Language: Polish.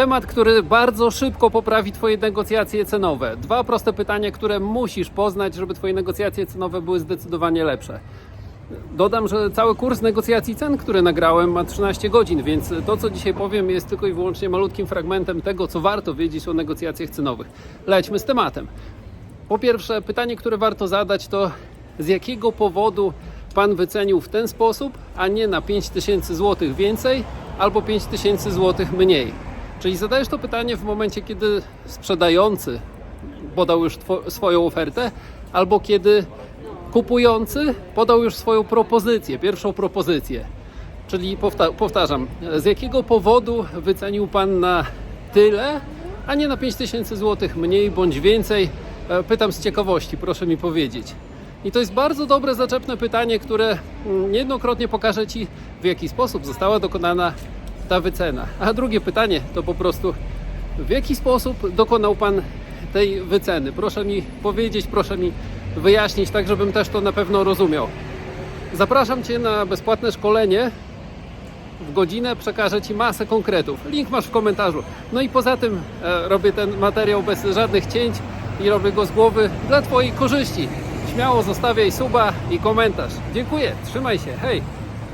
Temat, który bardzo szybko poprawi Twoje negocjacje cenowe. Dwa proste pytania, które musisz poznać, żeby Twoje negocjacje cenowe były zdecydowanie lepsze. Dodam, że cały kurs negocjacji cen, który nagrałem, ma 13 godzin, więc to, co dzisiaj powiem, jest tylko i wyłącznie malutkim fragmentem tego, co warto wiedzieć o negocjacjach cenowych. Lećmy z tematem. Po pierwsze, pytanie, które warto zadać, to z jakiego powodu Pan wycenił w ten sposób, a nie na 5000 zł więcej albo 5000 zł mniej? Czyli zadajesz to pytanie w momencie, kiedy sprzedający podał już swoją ofertę, albo kiedy kupujący podał już swoją propozycję, pierwszą propozycję. Czyli powta- powtarzam, z jakiego powodu wycenił Pan na tyle, a nie na 5000 zł mniej bądź więcej? E, Pytam z ciekawości, proszę mi powiedzieć. I to jest bardzo dobre, zaczepne pytanie, które mm, niejednokrotnie pokaże Ci, w jaki sposób została dokonana ta wycena. A drugie pytanie to po prostu, w jaki sposób dokonał Pan tej wyceny? Proszę mi powiedzieć, proszę mi wyjaśnić, tak żebym też to na pewno rozumiał. Zapraszam Cię na bezpłatne szkolenie. W godzinę przekażę Ci masę konkretów. Link masz w komentarzu. No i poza tym e, robię ten materiał bez żadnych cięć i robię go z głowy dla Twojej korzyści. Śmiało zostawiaj suba i komentarz. Dziękuję, trzymaj się, hej!